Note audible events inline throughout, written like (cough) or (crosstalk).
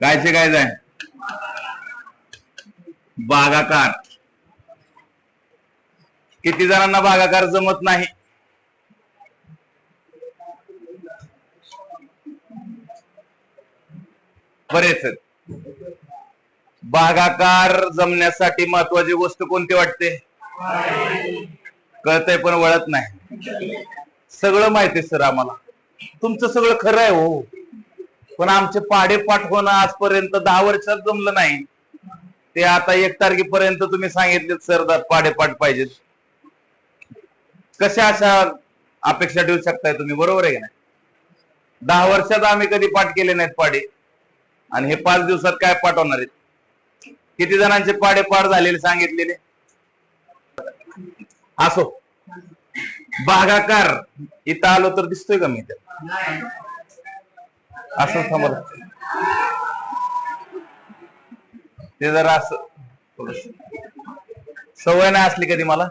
कायचे काय जाय? बागाकार. किती जणांना बागाकार जमत नाही? बरेच भागाकार बागाकार जमण्यासाठी महत्वाची गोष्ट कोणती वाटते? कळतंय पण वळत नाही. सगळं माहिती सर आम्हाला. तुमचं सगळं खरं आहे हो. पण आमचे पाडे पाठ होणं आजपर्यंत दहा वर्षात जमलं नाही. ते आता एक तारखेपर्यंत तुम्ही सांगितले सर पाडेपाठ पाहिजेत. कशा अशा अपेक्षा ठेवू शकताय तुम्ही? बरोबर आहे की नाही? दहा वर्षात आम्ही कधी पाठ केले नाहीत पाडे. आणि हे पाच दिवसात काय पाठवणार आहेत? किती जणांचे पाडे पाठ झालेले सांगितलेले? असो. बागाकार इथं आलो तर दिसतोय का मी त्या असं समोर. ते जरा असं. सवय नाही असली कधी मला?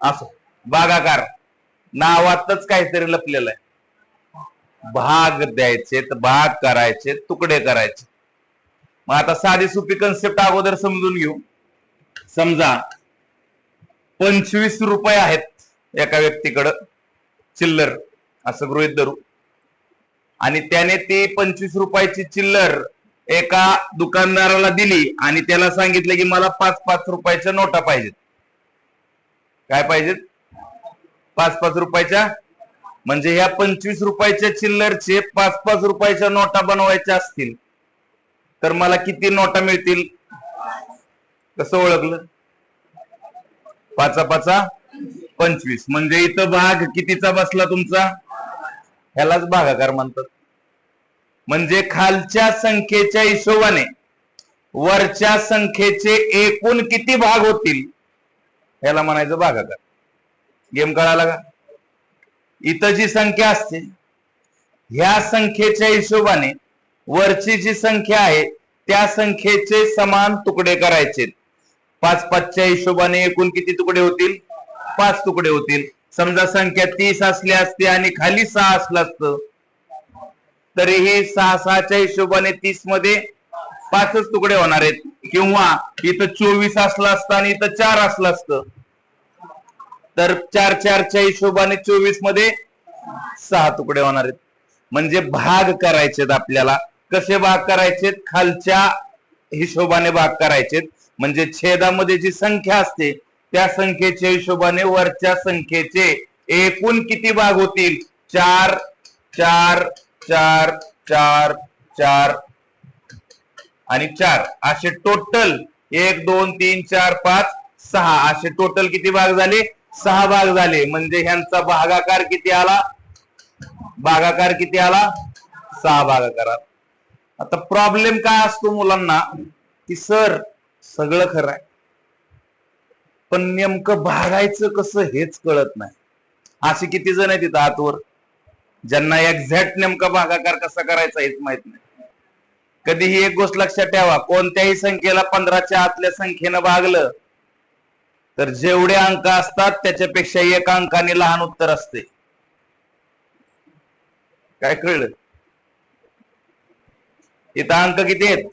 असो. बागाकार नावातच काहीतरी लपलेलं आहे. भाग द्यायचे भाग करायचे तुकडे करायचे. मग आता साधी सोपी कन्सेप्ट अगोदर समजून घेऊ. समजा पंचवीस रुपये आहेत एका व्यक्तीकडं. चिल्लर. असं गृहित धरू. आणि त्याने ती पंचवीस रुपयाची चिल्लर एका दुकानदाराला दिली आणि त्याला सांगितलं की मला पाच पाच रुपयाच्या नोटा पाहिजेत. काय पाहिजेत? पाच पाच रुपयाच्या? म्हणजे ह्या पंचवीस रुपयाच्या चिल्लरचे पाच पाच रुपयाच्या नोटा बनवायच्या असतील तर मला किती नोटा मिळतील? कसं ओळखलं? पाचा पाचा? पंचवीस. म्हणजे इथं भाग कितीचा बसला तुमचा? ह्यालाच भागाकार म्हणतात. म्हणजे खालच्या संख्येच्या हिशोबाने वरच्या संख्येचे एकूण किती भाग होतील? ह्याला म्हणायचं भागाकार. गेम कळाला का? इथं जी संख्या असते ह्या संख्येच्या हिशोबाने वरची जी संख्या आहे त्या संख्येचे समान तुकडे करायचे. पाच पाचच्या हिशोबाने एकूण किती तुकडे होतील? पाच तुकडे होतील. समजा संख्या तीस असली असते आणि खाली सहा असलं असतं तरीही सहा सहाच्या हिशोबाने तीसमध्ये पाचच तुकडे होणार आहेत. किंवा इथं चोवीस असलं असतं आणि इथं चार असलं असतं. तर चार चारच्या हिशोबाने चोवीसमध्ये सहा तुकडे होणार आहेत. म्हणजे भाग करायचेत आपल्याला. कसे भाग करायचेत? खालच्या हिशोबाने भाग करायचेत. म्हणजे छेदामध्ये जी संख्या असते त्या संख्येच्या हिशोबाने वरच्या संख्येचे एकूण किती भाग होतील? चार चार चार चार चार आणि चार. असे टोटल एक दोन तीन चार पाच सहा. असे टोटल किती भाग झाले? सहा भाग झाले. म्हणजे ह्यांचा भागाकार किती आला? भागाकार किती आला? सहा भागाकार आता प्रॉब्लेम काय असतो मुलांना? की सर सगळं खरं आहे. पण नेमकं भागायचं कसं हेच कळत नाही. असे किती जण आहेत तिथं आतवर? ज्यांना एक्झॅक्ट नेमका भागाकार कसा करायचा हेच माहीत नाही. कधीही एक गोष्ट लक्षात ठेवा कोणत्याही संख्येला पंधराच्या आतल्या संख्येनं भागलं तर जेवढे अंक असतात त्याच्यापेक्षा एक अंकाने लहान उत्तर असते. काय कळलं? इथं अंक किती आहेत?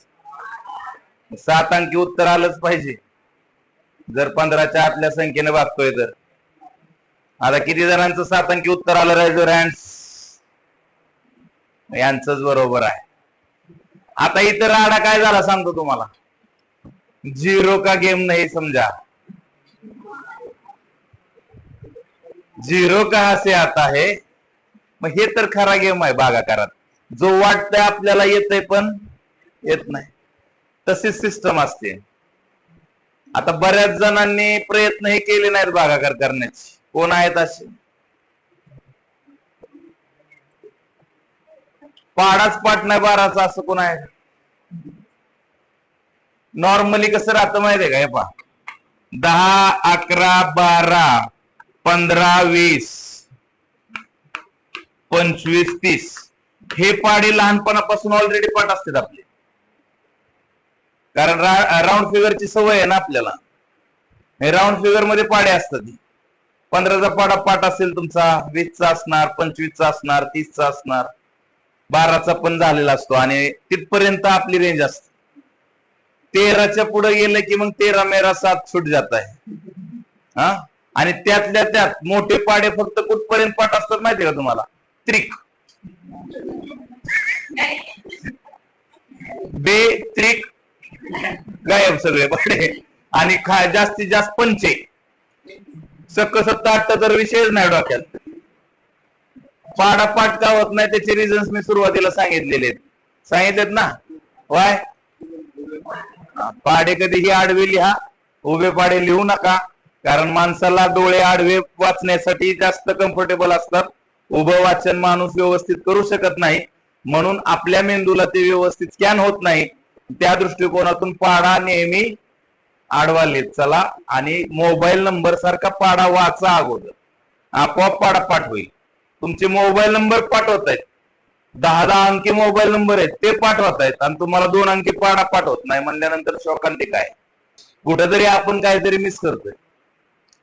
सात अंकी उत्तर आलंच पाहिजे. जर पंधराच्या आतल्या संख्येने भागतोय तर. आता किती जणांचं सात अंकी उत्तर आलं रायझर हँड्स यांचंच बरोबर आहे. आता इतर राडा काय झाला सांगतो तुम्हाला. झिरो का गेम नाही समजा. झिरो का असे आता आहे. मग हे तर खरा गेम आहे भागाकारात जो वाटतंय आपल्याला येतंय पण येत नाही. तशीच सिस्टम असते. आता बऱ्याच जणांनी प्रयत्न हे केले नाहीत भागाकार करण्याचे. कोण आहेत असे? पाडाच पाठ नाही बाराचा असं कोण आहे? नॉर्मली कसं राहतं माहितीये का हे पहा. दहा अकरा बारा पंधरा वीस पंचवीस तीस. हे पाडे लहानपणापासून ऑलरेडी पाठ असतात आपले. कारण राऊंड फिगरची सवय आहे ना आपल्याला. हे राऊंड फिगरमध्ये पाडे असतात. पंधराचा पाडा पाठ असेल तुमचा वीसचा असणार पंचवीसचा असणार तीसचा असणार बाराचा पण झालेला असतो आणि तिथपर्यंत आपली रेंज असते. तेराच्या पुढे गेलं की मग तेरा मेरा सात सुट जात आहे. हा? आणि त्यातल्या त्यात मोठे पाडे फक्त कुठपर्यंत पाठ असतात माहितीये का तुम्हाला? त्रिक. बे त्रिक गायब सगळे आणि खा जास्तीत जास्त पंचे. सक्क सत्ता आठ तर विषयच नाही डोक्यात. पाडापाठ का होत नाही त्याचे रिझन्स मी सुरुवातीला सांगितलेले आहेत. सांगितलेत ना? वाय पाडे कधीही आडवे लिहा उभे पाडे लिहू नका. कारण माणसाला डोळे आडवे वाचण्यासाठी जास्त कम्फर्टेबल असतात. उभं वाचन माणूस व्यवस्थित करू शकत नाही. म्हणून आपल्या मेंदूला ते व्यवस्थित स्कॅन होत नाही. त्या दृष्टिकोनातून पाडा नेहमी आडवा लिहित चला आणि मोबाईल नंबर सारखा पाडा वाचा अगोदर. आपोआप पाडा पाठ होईल. तुमचे मोबाईल नंबर पाठवत आहेत दहा दहा अंकी मोबाईल नंबर आहेत ते पाठवत आहेत आणि तुम्हाला दोन अंकी पाडा पाठवत नाही म्हणल्यानंतर शोकांतिक आहे कुठेतरी आपण काहीतरी मिस करतोय.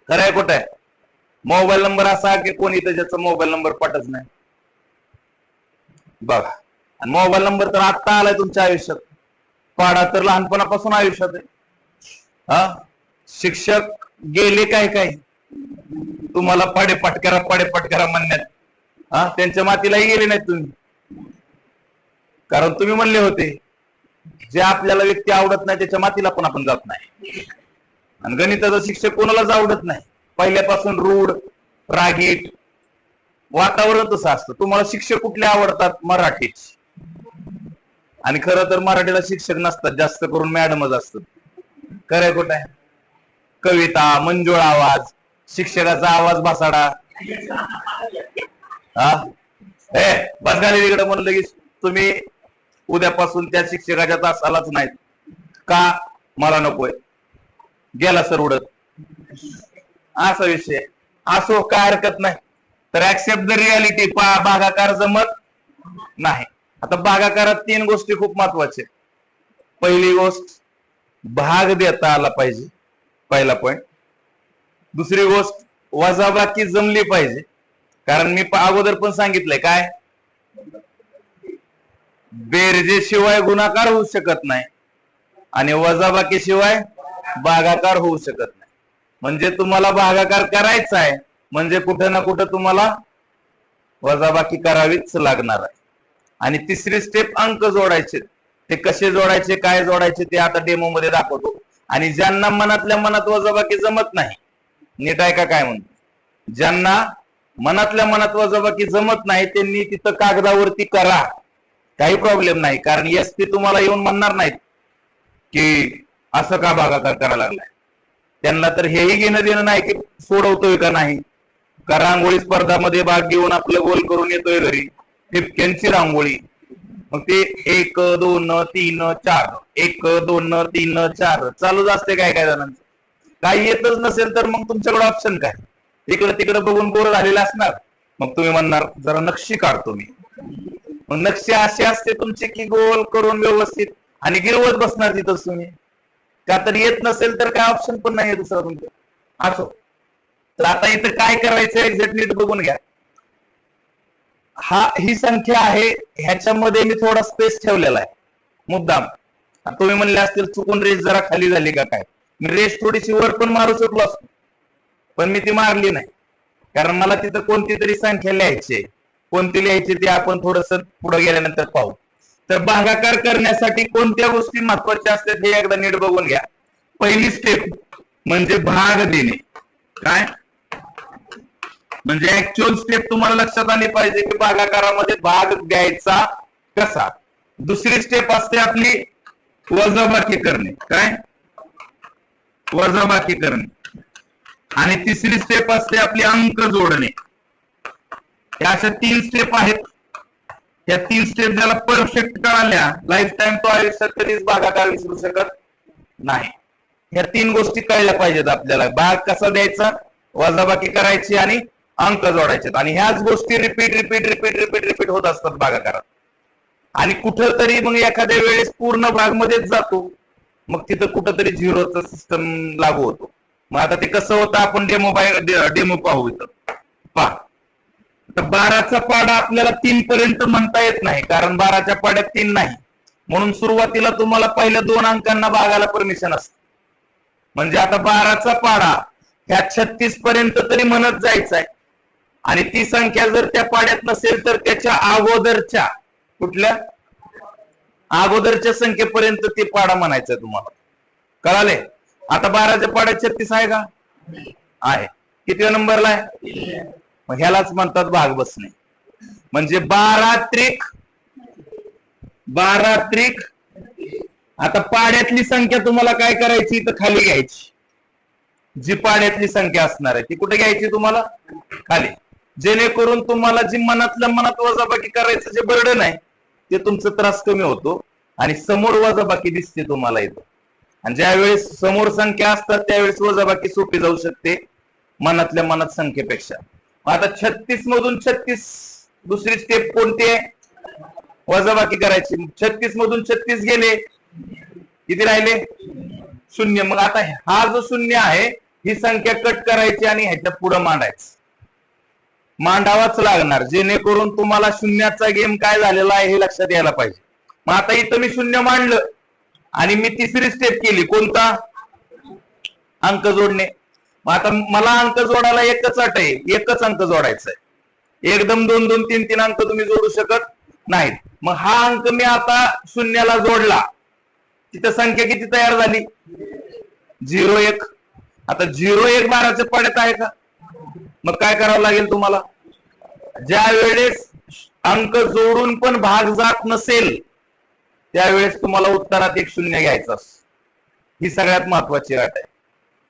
खरं आहे कुठं? आहे मोबाईल नंबर असा की कोणी त्याच्याचा मोबाईल नंबर पाठच नाही. बघा. आणि मोबाईल नंबर तर आत्ता आलाय तुमच्या आयुष्यात. पाडा तर लहानपणापासून आयुष्यात आहे. हा? शिक्षक गेले काय काय? तुम्हाला पाडे पटकरा पाडे पाटकरा म्हणण्यात. हा? त्यांच्या मातीलाही गेले नाहीत तुम्ही. कारण तुम्ही म्हणले होते जे आपल्याला व्यक्ती आवडत नाही त्याच्या मातीला पण आपण जात नाही. आणि गणिताचा शिक्षक कोणालाच आवडत नाही. पहिल्यापासून रूढ रागीट वातावरण तसं असतं. तुम्हाला शिक्षक कुठले आवडतात? मराठीच. आणि खरं तर मराठीला शिक्षक नसतात जास्त करून मॅडमच असतात. खरंय कुठे? कविता मंजुळ आवाज शिक्षकाचा आवाज भासाडा हा? ए बस झाली तिकडे म्हणलं की तुम्ही उद्यापासून त्या शिक्षकाच्या तासालाच नाहीत. का? मला नकोय. गेला सर उडत. असा विषय. असो काय हरकत नाही. तर ऍक्सेप्ट द रियालिटी भागाकार जमत नाही. आता भागाकारात तीन गोष्टी खूप महत्त्वाच्या पहिली गोष्ट भाग देता आला पाहिजे पहिला पॉइंट दुसरी गोष्ट वजाबाकी जमली पाहिजे. कारण मी अगोदर पण सांगितलंय काय? बेरजेशिवाय गुणाकार होऊ शकत नाही आणि वजाबाकी शिवाय भागाकार होऊ शकत नाही. म्हणजे तुम्हाला भागाकार करायचा आहे म्हणजे कुठं ना कुठं तुम्हाला वजाबाकी करावीच लागणार आहे. आणि तिसरी स्टेप अंक जोडायचे. ते कसे जोडायचे काय जोडायचे ते आता डेमो मध्ये दाखवतो. आणि ज्यांना मनातल्या मनात वजाबाकी जमत नाही नीट आहे का काय म्हणतो. ज्यांना मनातल्या मनात वजाबाकी जमत नाही त्यांनी तिथं कागदावरती करा. काही प्रॉब्लेम नाही कारण एस पी तुम्हाला येऊन म्हणणार नाहीत की असं का भागाकार करायला लागलाय. त्यांना तर हेही घेणं देणं नाही की सोडवतोय का नाही. का रांगोळी स्पर्धामध्ये भाग घेऊन आपलं गोल करून येतोय घरी. ठिपक्यांची रांगोळी. मग ते एक दोन तीन चार. एक दोन तीन चार. चालूच असते काय काय जणांचं. काही येतच नसेल तर मग तुमच्याकडे ऑप्शन काय? इकडे तिकडे बघून बोर झालेलं असणार. मग तुम्ही म्हणणार जरा नक्षी काढतो मी. मग नक्षी अशी असते तुमची की गोल करून व्यवस्थित आणि गिरवत बसणार तिथं तुम्ही. का तर येत नसेल तर काय ऑप्शन पण नाही दुसरा तुमचं. असो. तर आता इथं काय करायचं एक्झॅक्ट नीट बघून घ्या. हा ही संख्या आहे ह्याच्यामध्ये मी थोडा स्पेस ठेवलेला आहे. मुद्दाम. तुम्ही म्हणले असतील चुकून रेस जरा खाली झाली का काय? मी रेस थोडीशी वर पण मारू शकलो असतो. पण मी ती मारली नाही. कारण मला तिथं कोणती तरी संख्या लिहायची कोणती लिहायची ते आपण थोडस पुढे गेल्यानंतर पाहू. तर भागाकार करण्यासाठी कोणत्या गोष्टी महत्त्वाच्या असतात हे एकदा नीट बघून घ्या. पहिली स्टेप म्हणजे भाग देणे काय? म्हणजे ऍक्च्युअल स्टेप तुम्हाला लक्षात आली पाहिजे की भागाकारामध्ये भाग द्यायचा कसा? दुसरी स्टेप असते आपली वजाबाकी करणे. काय? वजाबाकी करणे. आणि तिसरी स्टेप असते आपली अंक जोडणे. या अशा तीन स्टेप आहेत. या तीन स्टेप ज्याला परफेक्ट कळाल्या लाईफ टाइम तो आयुष्यात कधीच भागाकार विसरू शकत नाही. ह्या तीन गोष्टी कळल्या पाहिजेत आपल्याला. भाग कसा द्यायचा? वजाबाकी करायची आणि अंक जोडायचे आणि ह्याच गोष्टी repeat repeat repeat repeat repeat होत असतात भागाकारात आणि कुठं तरी मग एखाद्या वेळेस पूर्ण भाग मध्येच जातो. मग तिथं कुठंतरी झिरोचा सिस्टम लागू होतो. मग आता ते कसं होतं आपण डेमो बाय डेमो पाहू इथं. पहा. तर बाराचा पाडा आपल्याला तीन पर्यंत म्हणता येत नाही कारण बाराच्या पाड्यात तीन नाही. म्हणून सुरुवातीला तुम्हाला पहिल्या दोन अंकांना भागाला परमिशन असते. म्हणजे आता बाराचा पाडा ह्या छत्तीस पर्यंत तरी म्हणत जायचं आहे आणि ती संख्या जर त्या पाड्यात नसेल तर त्याच्या अगोदरच्या कुठल्या? अगोदरच्या संख्येपर्यंत ते पाडा म्हणायचं तुम्हाला. कळाले? आता बाराच्या पाड्यात छत्तीस आहे का? आहे. किती नंबरला आहे? मग ह्यालाच म्हणतात भाग बसणे. म्हणजे बारा त्रिक बारा त्रिक. आता पाड्यातली संख्या तुम्हाला काय करायची? तर खाली घ्यायची. जी पाड्यातली संख्या असणार आहे ती कुठे घ्यायची तुम्हाला? खाली. जेणेकरून तुम्हाला जी मनातल्या मनात वजाबाकी करायचं जे बर्डन आहे ते तुमचा त्रास कमी होतो आणि समोर वजाबाकी दिसते तुम्हाला इथं. आणि ज्यावेळेस समोर संख्या असतात त्यावेळेस वजाबाकी सोपी जाऊ शकते मनातल्या मनात संख्येपेक्षा. आता छत्तीस मधून छत्तीस दुसरी स्टेप कोणती आहे? वजाबाकी करायची. छत्तीस मधून छत्तीस गेले किती राहिले? शून्य. मग आता हा जो शून्य आहे ही संख्या कट करायची आणि ह्याच्या पुढे मांडायचं. मांडावाच लागणार. जेणेकरून तुम्हाला शून्याचा गेम काय झालेला आहे हे लक्षात यायला पाहिजे. मग आता इथं मी शून्य मांडलं. आणि मी तिसरी स्टेप केली. कोणता? अंक जोडणे. मग आता मला अंक जोडायला एकच अट आहे. एकच अंक जोडायचा आहे. एकदम दोन दोन तीन तीन अंक तुम्ही जोडू शकत नाहीत. मग हा अंक मी आता शून्याला जोडला. तिथं संख्या किती तयार झाली? झिरो एक. आता झिरो एक बाराच्या पडत आहे का? मग काय करावं लागेल तुम्हाला? ज्या वेळेस अंक जोडून पण भाग जात नसेल त्यावेळेस तुम्हाला उत्तरात एक शून्य घ्यायचं ही सगळ्यात महत्वाची अट आहे.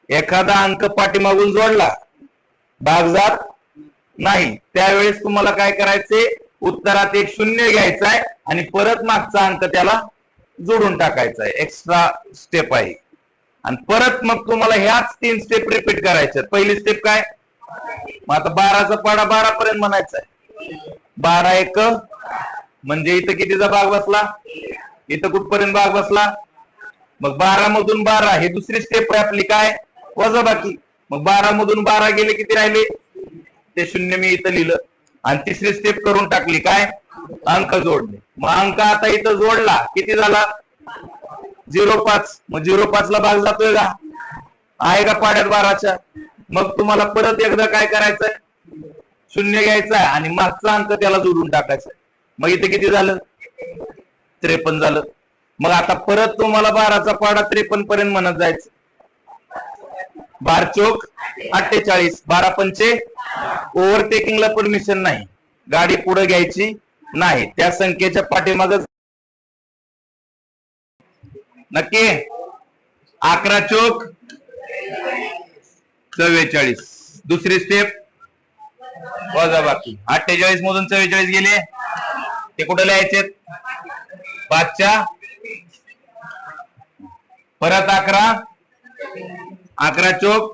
एखादा अंक पाठीमागून जोडला भाग जात नाही त्यावेळेस तुम्हाला काय करायचे उत्तरात एक शून्य घ्यायचा आहे आणि परत मागचा अंक त्याला जोडून टाकायचा आहे एक्स्ट्रा स्टेप आहे. आणि परत मग तुम्हाला ह्याच तीन स्टेप रिपीट करायच्या पहिली स्टेप काय? मग आता बाराचा पाडा बारा पर्यंत म्हणायचा आहे. बारा एक म्हणजे इथं कितीचा भाग बसला? इथं कुठपर्यंत भाग बसला? मग बारा मधून बारा हे दुसरी स्टेप आहे आपली काय? वजाबाकी मग बारा मधून बारा गेले किती राहिले? ते शून्य मी इथं लिहिलं. आणि तिसरी स्टेप करून टाकली काय? अंक जोडले मग अंक आता इथं जोडला किती झाला? झिरो पाच. मग झिरो पाच ला भाग जातोय का? आहे का पाड्यात बाराच्या मग तुम्हाला परत एकदा काय करायचंय? शून्य घ्यायचा आहे आणि मागचा अंक त्याला जोडून टाकायचा मग इथे किती झालं? त्रेपन्न झालं. मग आता परत तुम्हाला बाराचा पाडा त्रेपन्न पर्यंत म्हणत जायचं. बार चोक अठ्ठेचाळीस. बारा पंचे ओव्हरटेकिंगला परमिशन नाही. गाडी पुढे घ्यायची नाही. त्या संख्येच्या पाठीमाग नक्की? अकरा चोक चव्वेचाळीस. दुसरी स्टेप वजा बाकी. अठ्ठेचाळीस मधून चव्वेचाळीस गेले. ते कुठे लिहायचे? पाचच्या परत अकरा. अकरा चोक.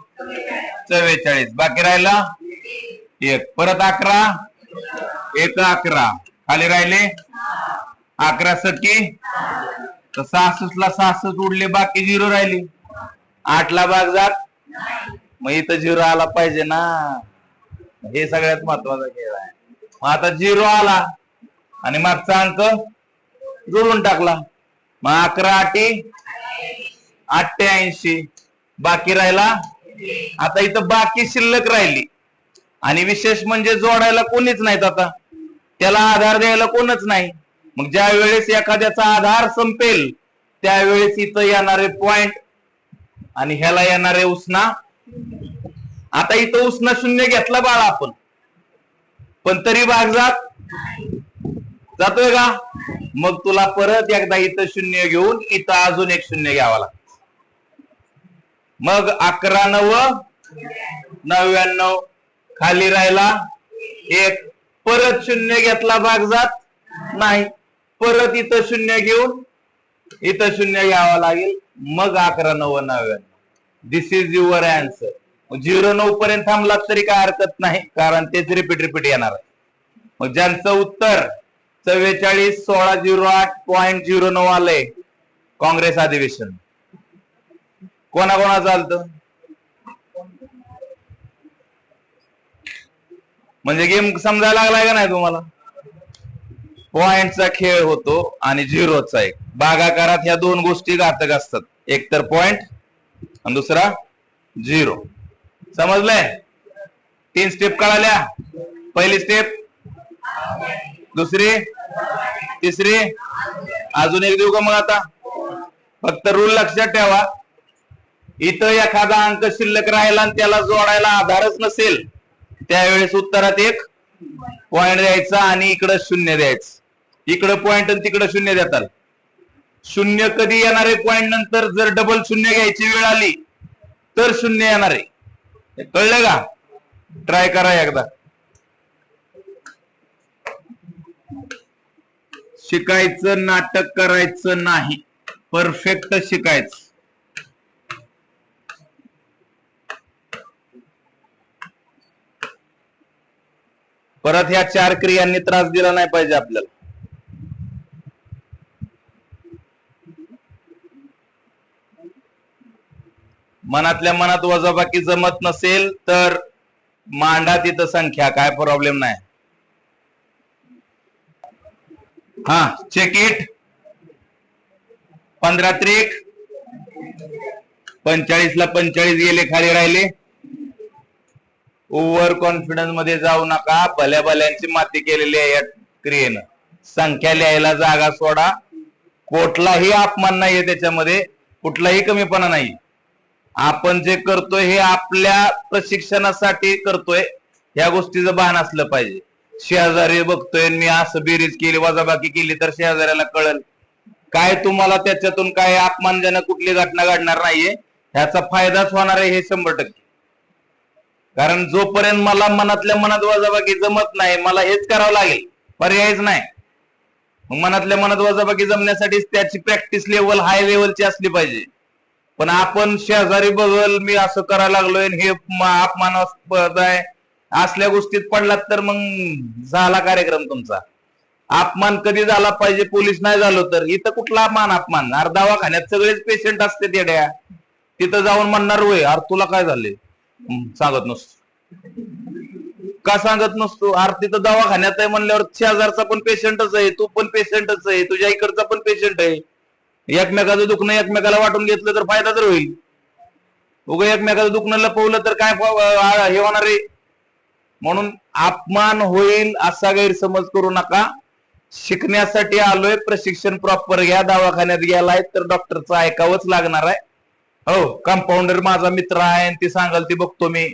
चव्वेचाळीस. बाकी राहिला? एक. परत अकरा. एक अकरा. खाली राहिले? अकरा सकी तर सहासष्ट ला सहासष्ट उडले. बाकी झिरो राहिले. आठ ला भाग जात. मग इथं झिरो आला पाहिजे ना. हे सगळ्यात महत्त्वाचा खेळ आहे. मग आता झिरो आला आणि मागचा अंक जोडून टाकला. मग अकरा आठी अठ्ठ्याऐंशी. बाकी राहिला? आता इथं बाकी शिल्लक राहिली. आणि विशेष म्हणजे जोडायला कोणीच नाहीत आता. त्याला आधार द्यायला कोणच नाही. मग ज्या वेळेस एखाद्याचा आधार संपेल त्यावेळेस इथं येणारे पॉइंट आणि ह्याला येणारे उष्णा आता इथं उष्णा शून्य घेतला बाळा आपण. पण तरी भाग जात? जातोय का? मग तुला परत एकदा इथं शून्य घेऊन इथं अजून एक शून्य घ्यावा लागत. मग अकरा नव नव्याण्णव खाली राहिला एक. परत शून्य घेतला भाग जात? नाही. परत इथं शून्य घेऊन इथं शून्य घ्यावा लागेल. मग अकरा नव नव्याण्णव. This is your answer zero नऊ पर्यंत थांबला तरी काय हरकत नाही कारण तेच रिपीट रिपीट येणार. आहे मग ज्यांचं उत्तर चव्वेचाळीस सोळा झिरो आठ पॉईंट झिरो नऊ आलंय काँग्रेस अधिवेशन. कोणाकोणाचं चालत म्हणजे गेम समजायला लागलाय का नाही तुम्हाला? पॉइंटचा खेळ होतो आणि झिरोचा एक. बागाकारात ह्या दोन गोष्टी घातक असतात. एक तर पॉइंट आणि दुसरा झिरो. समजलंय तीन स्टेप कळाल्या. पहिली स्टेप दुसरी तिसरी. अजून एक देऊ का मग आता? फक्त रूल लक्षात ठेवा. इथं एखादा अंक शिल्लक राहिला आणि त्याला जोडायला आधारच नसेल त्यावेळेस उत्तरात एक पॉइंट द्यायचा आणि इकडं शून्य द्यायचं. इकडं पॉइंट आणि तिकडं शून्य देतात शून्य कधी येणार आहे पॉईंट नंतर जर डबल शून्य घ्यायची वेळ आली तर शून्य येणार आहे. कळलं का? ट्राय करा एकदा. शिकायचं नाटक करायचं नाही. परफेक्ट शिकायचं. परत ह्या चार क्रियांनी त्रास दिला नाही पाहिजे आपल्याला. मनातल्या मनात वजाबाकी जमत नसेल तर मांडा तिथं संख्या काय प्रॉब्लेम नाही. हा चेक इट पंधरा त्रिक. पंचाळीस ला पंचाळीस गेले खाली राहिले. ओव्हर कॉन्फिडन्समध्ये जाऊ नका. भल्या भल्यांची माती केलेली आहे या क्रियेनं. संख्या लिहायला जागा सोडा. कुठलाही अपमान नाहीये त्याच्यामध्ये. कुठलाही कमीपणा नाही. आपण जे करतोय हे आपल्या प्रशिक्षणासाठी करतोय या गोष्टीचं भान असलं पाहिजे. शेजारी बघतोय मी असं बेरीज केली वजाबाकी केली तर शेजाऱ्याला कळल. काय तुम्हाला त्याच्यातून काय अपमानजनक कुठली घटना घडणार नाहीये ह्याचा फायदाच होणार आहे हे शंभर टक्के. कारण जोपर्यंत मला मनातल्या मनात वजाबाकी जमत नाही मला हेच करावं लागेल. पर्यायच नाही. मग मनातल्या मनात वजाबाकी जमण्यासाठी त्याची प्रॅक्टिस लेवल हाय लेवलची असली पाहिजे. पण आपण शेजारी बघल मी असं करायला लागलोय हे अपमानास्पद आहे. असल्या गोष्टीत पडलात तर मग झाला कार्यक्रम तुमचा. अपमान कधी झाला पाहिजे पोलीस नाही झालो तर? इथं कुठला अपमान अपमान? अरे दवाखान्यात सगळेच पेशंट असते तेड्या तिथं जाऊन म्हणणार होय अरे तुला काय झाले सांगत नसतो. का सांगत नसतो? अरे तिथं दवाखान्यात आहे म्हणल्यावर शेजारचा पण पेशंटच आहे तू पण पेशंटच आहे तुझ्या इकडचा पण पेशंट आहे. एकमेकाचं दुखणं एकमेकाला वाटून घेतलं तर फायदा तर होईल. उग एकमेकाचं दुखणं लपवलं तर काय हे होणार आहे? म्हणून अपमान होईल असा गैरसमज करू नका. शिकण्यासाठी आलोय प्रशिक्षण प्रॉपर घ्या दवाखान्यात गेलाय तर डॉक्टरचं ऐकावंच लागणार आहे. हो कंपाऊंडर माझा मित्र आहे आणि ती सांगाल ती बघतो मी.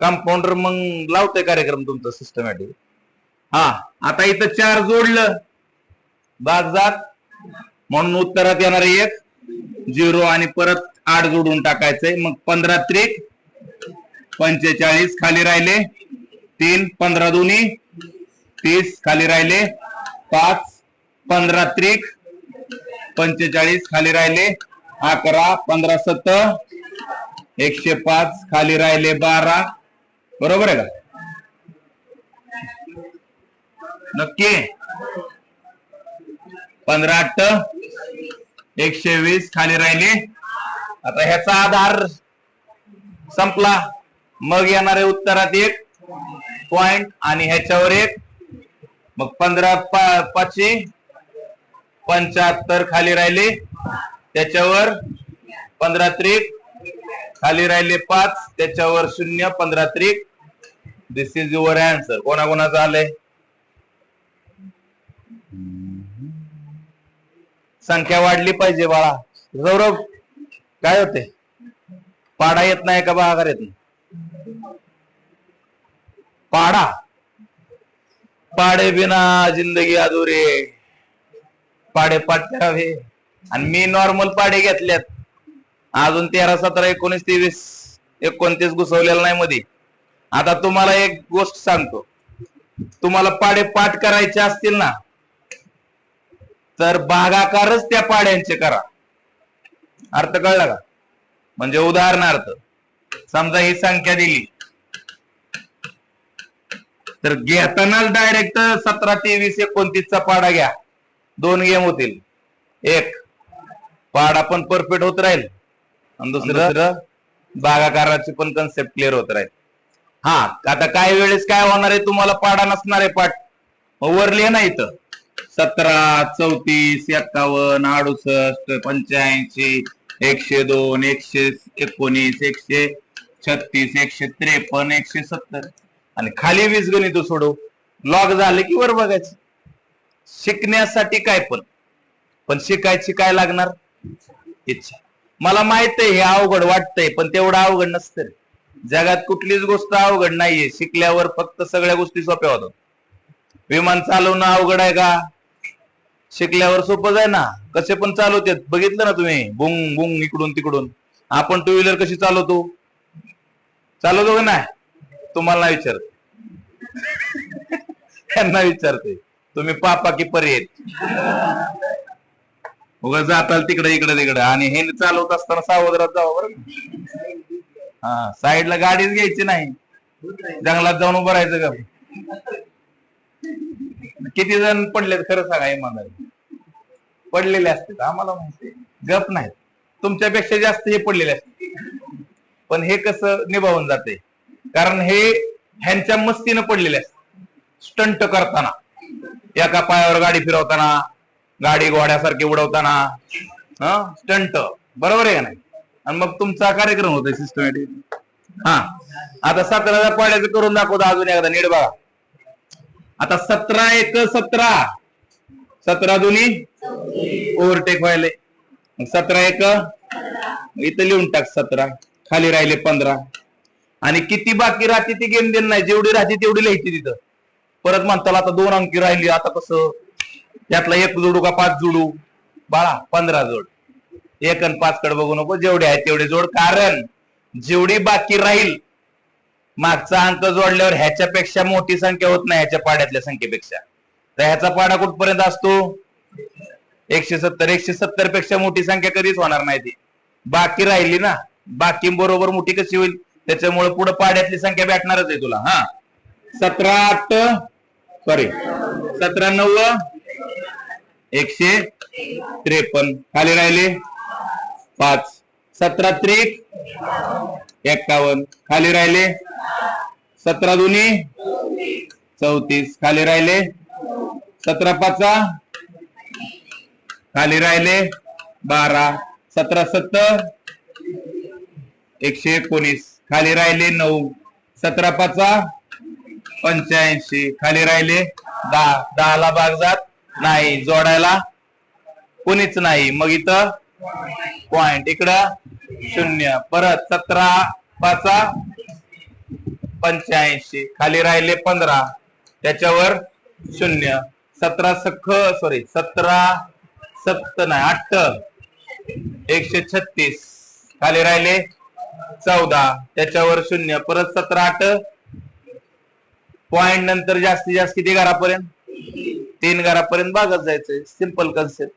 कंपाऊंडर मग लावतोय कार्यक्रम तुमचा सिस्टमॅटिक हा आता इथं चार जोडलं. बाग जात म्हणून उत्तरात येणार एक झिरो आणि परत आठ जोडून टाकायचंय. मग पंधरा त्रिक पंचेचाळीस खाली राहिले तीन पंधरा दोन्ही तीस खाली राहिले पाच पंधरा त्रिक पंचेचाळीस खाली राहिले अकरा पंधरा सत्तर एकशे पाच खाली राहिले बारा. बरोबर आहे का? नक्की? पंधरा अठ्ठ एकशे वीस खाली राहिले. आता ह्याचा आधार संपला. मग येणारे उत्तरात एक पॉइंट आणि ह्याच्यावर एक. मग पंधरा पा- पाचशे पंच्याहत्तर खाली राहिले. त्याच्यावर पंधरा त्रिक. खाली राहिले पाच. त्याच्यावर शून्य पंधरा त्रिक. दिस इज युअर अँसर कोणाकोणाचं आलंय? संख्या वाढली पाहिजे बाळा. गौरव काय होते पाडा येत नाही का बागार येत नाही. पाडा. पाडे बिना जिंदगी अधुरे. पाडे पाठ करावे आणि मी नॉर्मल पाडे घेतल्यात. अजून तेरा सतरा एकोणीस तेवीस एकोणतीस घुसवलेला नाही मध्ये आता तुम्हाला एक गोष्ट सांगतो. तुम्हाला पाडे पाठ करायचे असतील ना तर भागाकारच त्या पाड्यांचे करा. अर्थ कळला का? म्हणजे उदाहरणार्थ समजा ही संख्या दिली. तर घेताना डायरेक्ट सतरा तेवीस एकोणतीसचा पाडा घ्या. दोन गेम होतील. एक पाडा पण परफेक्ट होत राहील. आणि दुसरं भागाकाराची पण कन्सेप्ट क्लिअर होत राहील. हा आता काही वेळेस काय होणार आहे तुम्हाला पाडा नसणार आहे पाठ. मग वर लिह ना इथं. सतरा चौतीस एक्कावन्न अडुसष्ट पंच्याऐंशी एकशे दोन एकशे एकोणीस एकशे छत्तीस एकशे त्रेपन्न एकशे सत्तर. आणि खाली वीस गणित सोडू लॉग झाले की वर बघायचं. शिकण्यासाठी काय पण. पण शिकायची काय लागणार? इच्छा. मला माहीत आहे हे अवघड वाटतंय पण तेवढं अवघड नसतं जगात कुठलीच गोष्ट अवघड नाहीये. शिकल्यावर फक्त सगळ्या गोष्टी सोप्या होतात. विमान चालवणं अवघड आहे का? शिकल्यावर सोपं आहे ना. कसे पण चालवतात. बघितलं ना तुम्ही? बुंग बुंग इकडून तिकडून. आपण टू व्हीलर कशी चालवतो? चालवतो का नाही? तुम्हाला नाही विचारत. (laughs) त्यांना विचारते. तुम्ही पापा की परी आहेत उगा जाताल तिकडे इकडे तिकडे. आणि हे चालवत असताना सावधानात जावं बरं हा साईडला गाडीच घ्यायची नाही. जंगलात जाऊन उभं राहायचं का? किती जण पडलेत खरं सांगा इमानदारी. पडलेले असतात आम्हाला माहिती गप नाही तुमच्यापेक्षा जास्त हे पडलेले असतात. पण हे कसं निभावून जाते? कारण हे ह्यांच्या मस्तीनं पडलेले असतात. स्टंट करताना. एका पायावर गाडी फिरवताना गाडी घोड्यासारखी उडवताना. हा? स्टंट. बरोबर आहे का नाही? आणि मग तुमचा कार्यक्रम होतोय सिस्टमॅटिक हा. आता सतरा हजार पाड्याचं करून दाखवतो अजून एकदा. नीट बघा. आता सतरा एक सतरा. सतरा दोन्ही? ओव्हरटेक व्हायले. सतरा एक? इथं लिहून टाक सतरा. खाली राहिले पंधरा. आणि किती बाकी राहते ती गेम देण नाही. जेवढी राहते तेवढी लिहायची तिथं. परत म्हणताला आता दोन अंकी राहिली. आता कसं? त्यातला एक जोडू का पाच जोडू? बाळा पंधरा जोड. एक आणि पाच कडे बघू नको. जेवढे आहे तेवढे जोड. कारण जेवढी बाकी राहील मागचा अंक जोडल्यावर ह्याच्यापेक्षा मोठी संख्या होत नाही ह्याच्या पाड्यातल्या संख्येपेक्षा. तर ह्याचा पाडा कुठपर्यंत असतो? एकशे सत्तर. एकशे सत्तरपेक्षा मोठी संख्या कधीच होणार नाही ती. बाकी राहिली ना. बाकी बरोबर मोठी कशी होईल? त्याच्यामुळे पुढे पाड्यातली संख्या भेटणारच आहे तुला. हा. सतरा आठ सॉरी सतरा नऊ एकशे त्रेपन्न. खाली राहिले. पाच. सतरा त्रिक एक्कावन्न खाली राहिले. सतरा दोन्ही. चौतीस. खाली राहिले. सतरा पाचा. खाली राहिले. बारा. सतरा सत्तर. एकशे एकोणीस. खाली राहिले नऊ. सतरा पाचा. पंच्याऐंशी. खाली राहिले दहा. दहाला भाग जात नाही. जोडायला कोणीच नाही. मग इथं पॉइंट इकडं. शून्य. परत सतरा पाचा पंच्याऐंशी. खाली राहिले पंधरा. त्याच्यावर शून्य. सतरा सख सॉरी सतरा सत्त नाही आठ. एकशे छत्तीस. खाली राहिले चौदा. त्याच्यावर शून्य. परत सतरा आठ. पॉइंट नंतर जास्तीत जास्त किती घरापर्यंत? तीन घरापर्यंत बागत जायचंय. Simple concept